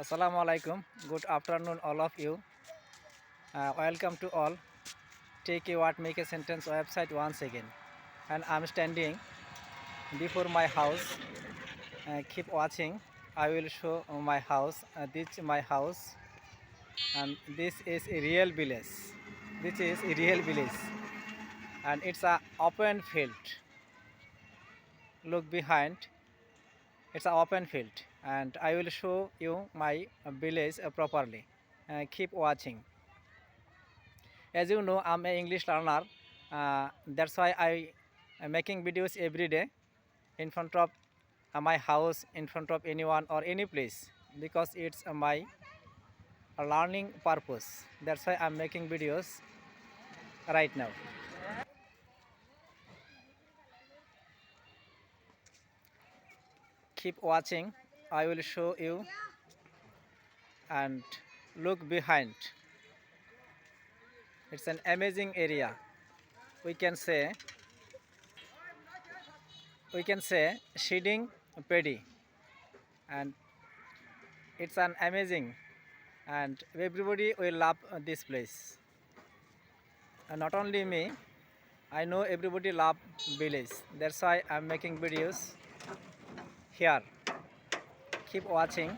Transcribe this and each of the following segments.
আসসালামু আলাইকুম good afternoon all of you welcome to all take you what make a sentence website once again and I am standing before my house keep watching I will show my house this my house and this is real village this is is a and it's and open field look behind it's behind open field and I will show you my village properly. Uh, keep watching. As you know, I'm an English learner. Uh, that's why I am making videos every day in front of my house, in front of anyone or any place because it's my learning purpose. That's why I'm making videos right now. keep watching I will show you and look behind. It's an amazing area. We can say we can say shedding paddy and it's an amazing and everybody will love this place. And not only me, I know everybody love village. That's why I'm making videos here keep watching.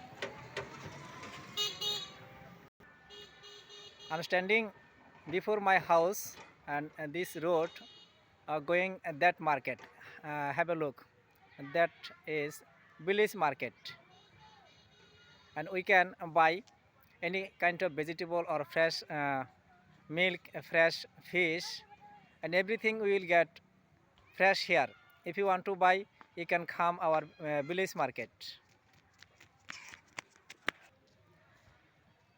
I'm standing before my house and, this road uh, going at that market. Uh, have a look. that is village market. And we can buy any kind of vegetable or fresh uh, milk, fresh fish and everything we will get fresh here. If you want to buy, you can come our uh, village market.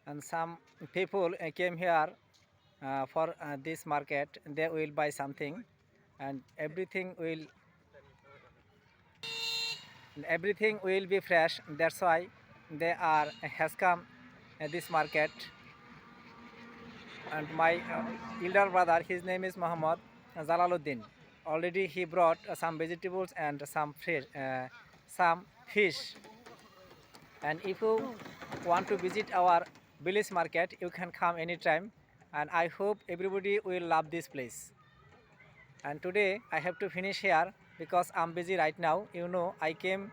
and some people uh, came here uh, for uh, this market they will buy something and everything will everything will be fresh that's why they are uh, has come uh, this market and my uh, elder brother his name is Muhammad Zalaluddin. already he brought uh, some vegetables and some fish uh, some fish and if you want to visit our village market. You can come anytime and I hope everybody will love this place. And today I have to finish here because I'm busy right now. You know, I came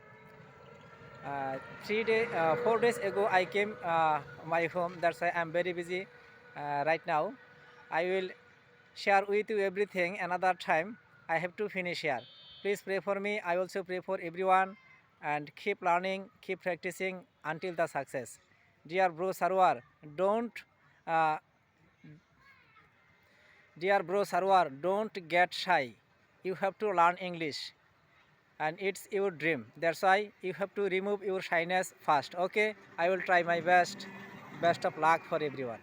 uh, three day, uh, four days ago. I came uh, my home. That's why I'm very busy uh, right now. I will share with you everything another time. I have to finish here. Please pray for me. I also pray for everyone and keep learning, keep practicing until the success. Uh, Dear bro Sarwar, don't get shy. You have to learn English. And it's your dream. That's why you have to remove your shyness first. Okay, I will try my best. Best of luck for everyone.